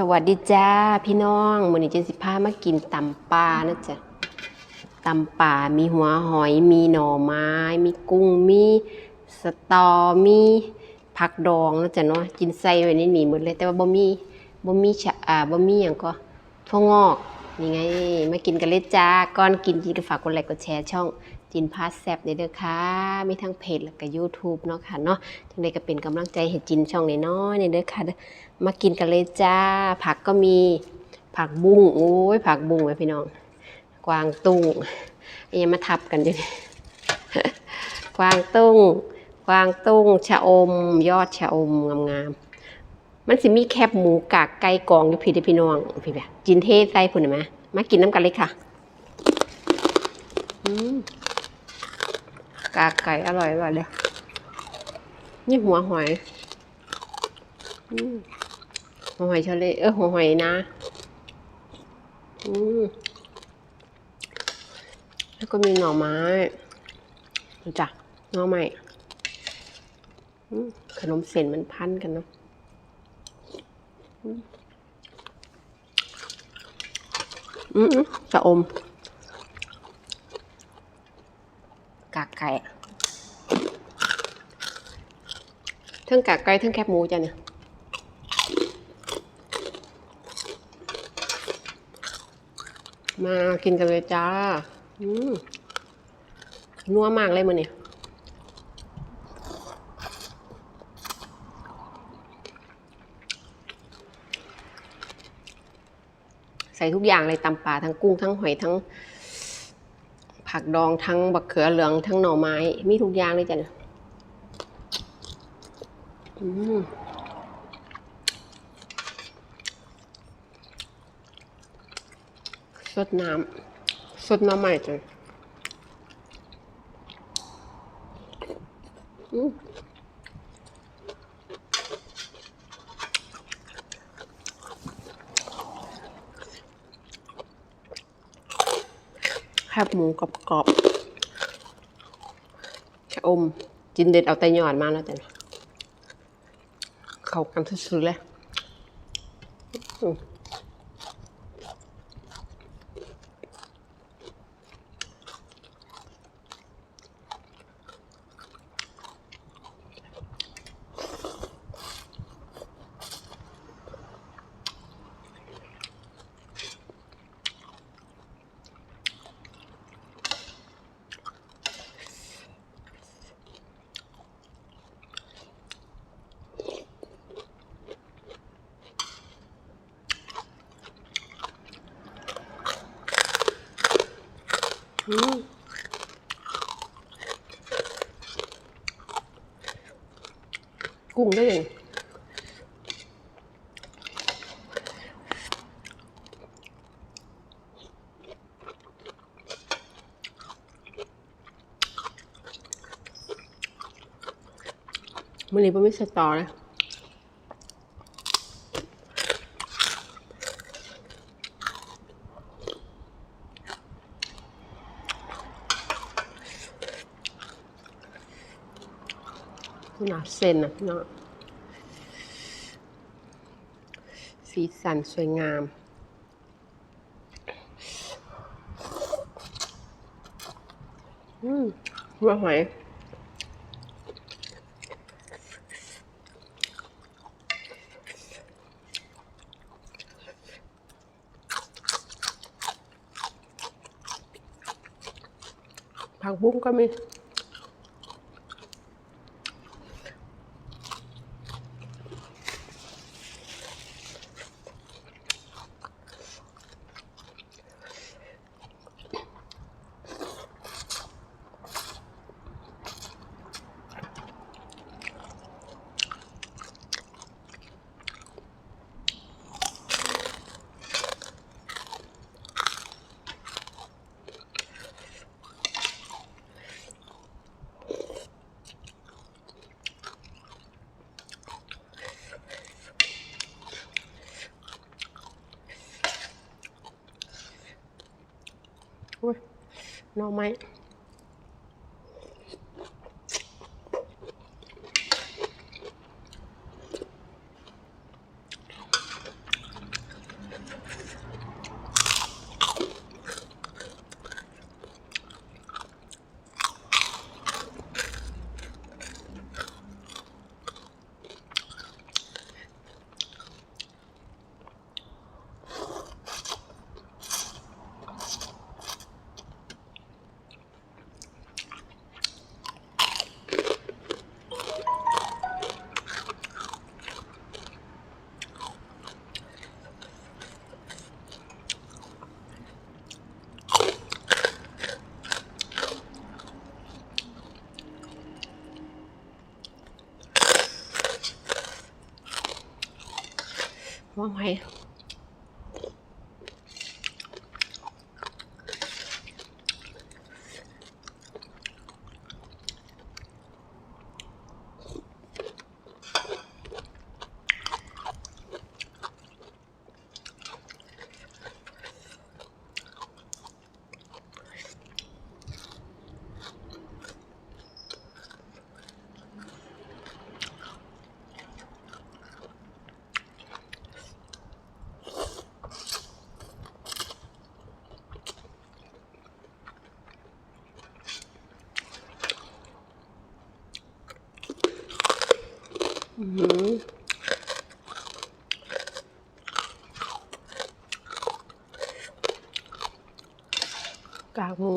สวัสดีจ้าพี่น้องมื้อนี้เจนสิพามากินตำปลานะจ๊ะตำป่ามีหัวหอยมีหน่อไม้ มีกุ้งมีสตอมีผักดองนะจ๊ะเนาะกินใส่ไว้ในนี้หมดเลยแต่ว่าบ่มีบ่มีชะอ่าบ่มีหยังก็ถั่วงอกนี่ไงมากินกันเลยจ้าก่อนกินกินก็ฝากกดไลค์กดแชร์ช่อง จินพาสแซบเด้อค่ะ มีทั้งเพจแล้วก็ YouTube เนาะค่ะเนาะจังไดก็เป็นกำลังใจให้จินช่องน้อยๆนี่เด้อค่ะ มากินกันเลยจ้า ผักก็มีผักบุ้งโอ้ยผักบุ้งไว้พี่น้อง กวางตุ้งอันนี้มาทับกันอยู่นี่กวางตุ้งกวางตุ้งชะอม ยอดชะอมงามๆมันสิมีแคบหมูกากไก่กองอยู่พี่เด้อพี่น้องพี่แบบจินเทใส่พุ่นเห็นไหมมากินน้ำกันเลยค่ะ อืม กากไก่อร่อยอร่อยเลยนี่หัวหอยอหัวหอยทะเลเออหัวหอยนะแล้วก็มีหน่อไม้ดูจ้ะหน่อไม้ขนมเส้นมันพันกันเนาะอืมอืมจะอม กากไก่ ทั้งกากไก่ทั้งแคบหมูจ้ะเนี่ยมากินกันเลยจ้า อืมนัวมากเลยมันเนี่ยใส่ทุกอย่างเลยตำปลาทั้งกุ้งทั้งหอยทั้ง ผักดองทั้งบักเขือเหลืองทั้งหน่อไม้ มีทุกอย่างเลยจ้ะเนี่ย สดน้ำสดน้ำใหม่จังอืมแคบหมูกรอบๆชะอม จินเด็ดเอาแต่หยอดมาแล้วจ้ะ เข้ากันสุดๆเลย มันนี้ไม่ใช่ต่อนะหนาเส้นนะพี่น้องสีสันสวยงามอืมหัวหอย ผักบุ้งก็มี อุ้ย หน่อไม้ ว่า กากหมู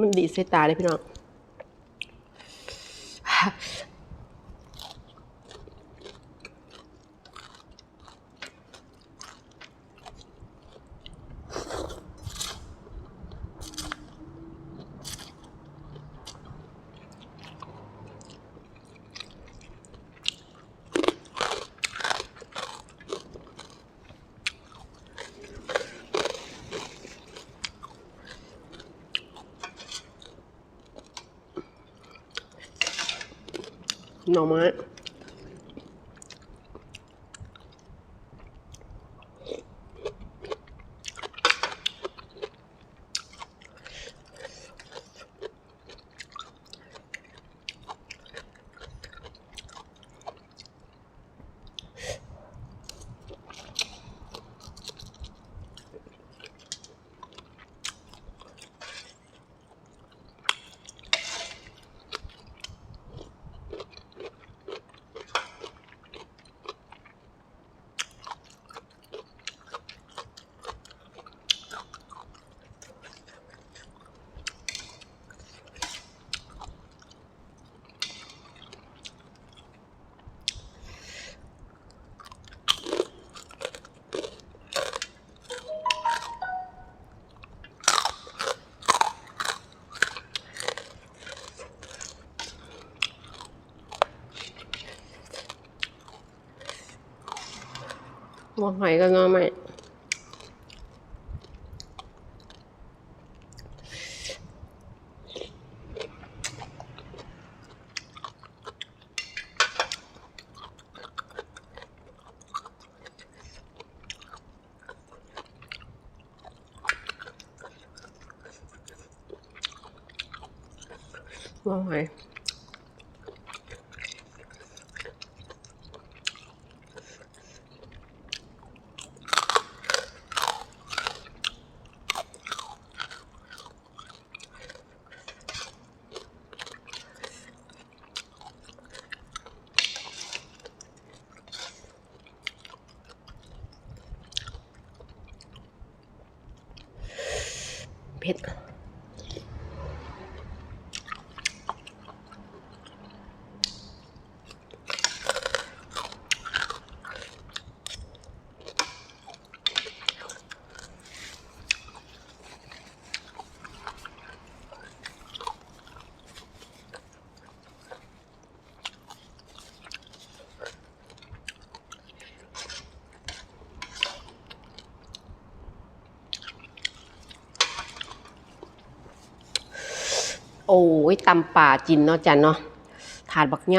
มันดีใส่ตาเลยพี่น้อง หน่ หัวหอยกับหน่อไม้หัวหอย เผ็ด โอ้ยตำป่าจินเนาะจันเนาะถาดบักไง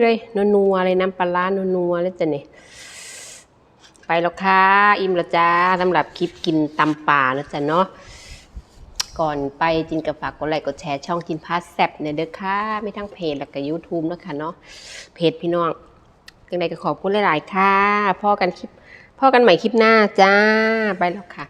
เลยนัวๆเลยน้ำปลาร้านัวๆเลยจ้ะนี่ไปแล้วค่ะ อิ่มแล้วจ้าสำหรับคลิปกินตำป่านะจ๊ะเนาะก่อนไปจินกับฝากกดไลค์กดแชร์ช่องจินพาสแซบเนี่ยเด้อค่ะไม่ทั้งเพจแล้วก็ยูทูบนะคะเนาะเพจพี่น้องยังไงก็ขอบคุณหลาย ๆ ค่ะพ่อกันคลิปพ่อกันใหม่คลิปหน้าจ้าไปแล้วค่ะ